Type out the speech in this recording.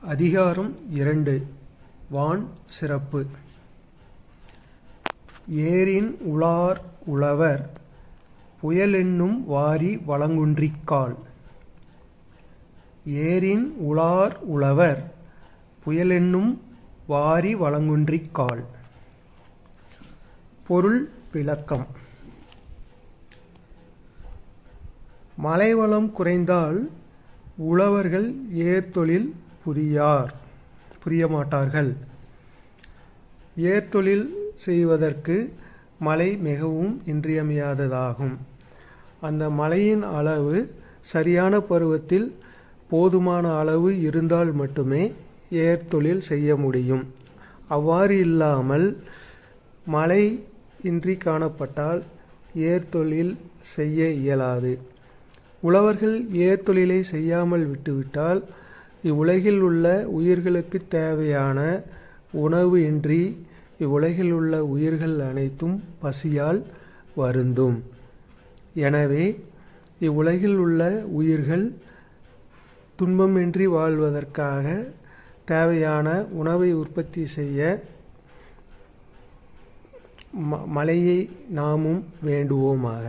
அதிகாரம் இரண்டு. வான் சிறப்பு. ஏரின் உளார் உழவர் புயலென்னும் வாரி வளங்குன்றிக்கால் ஏரின் உளார் உழவர் புயலென்னும் வாரி வளங்குன்றிக்கால் பொருள் விளக்கம் மலைவளம் குறைந்தால் உழவர்கள் ஏர்தொழில் புரியார் புரிய மாட்டார்கள் ஏர்தொழில் செய்வதற்கு மழை மிகவும் இன்றியமையாததாகும். அந்த மழையின் அளவு சரியான பருவத்தில் போதுமான அளவு இருந்தால் மட்டுமே ஏர்தொழில் செய்ய முடியும். அவ்வாறு இல்லாமல் மழை இன்றி காணப்பட்டால் ஏர்தொழில் செய்ய இயலாது. உழவர்கள் ஏர்தொழிலை செய்யாமல் விட்டுவிட்டால் இவ்வுலகில் உள்ள உயிர்களுக்கு தேவையான உணவு இன்றி இவ்வுலகில் உள்ள உயிர்கள் அனைத்தும் பசியால் வருந்தும். எனவே இவ்வுலகில் உள்ள உயிர்கள் துன்பமின்றி வாழ்வதற்காக தேவையான உணவை உற்பத்தி செய்ய ம மழையை நாமும் வேண்டுவோமாக.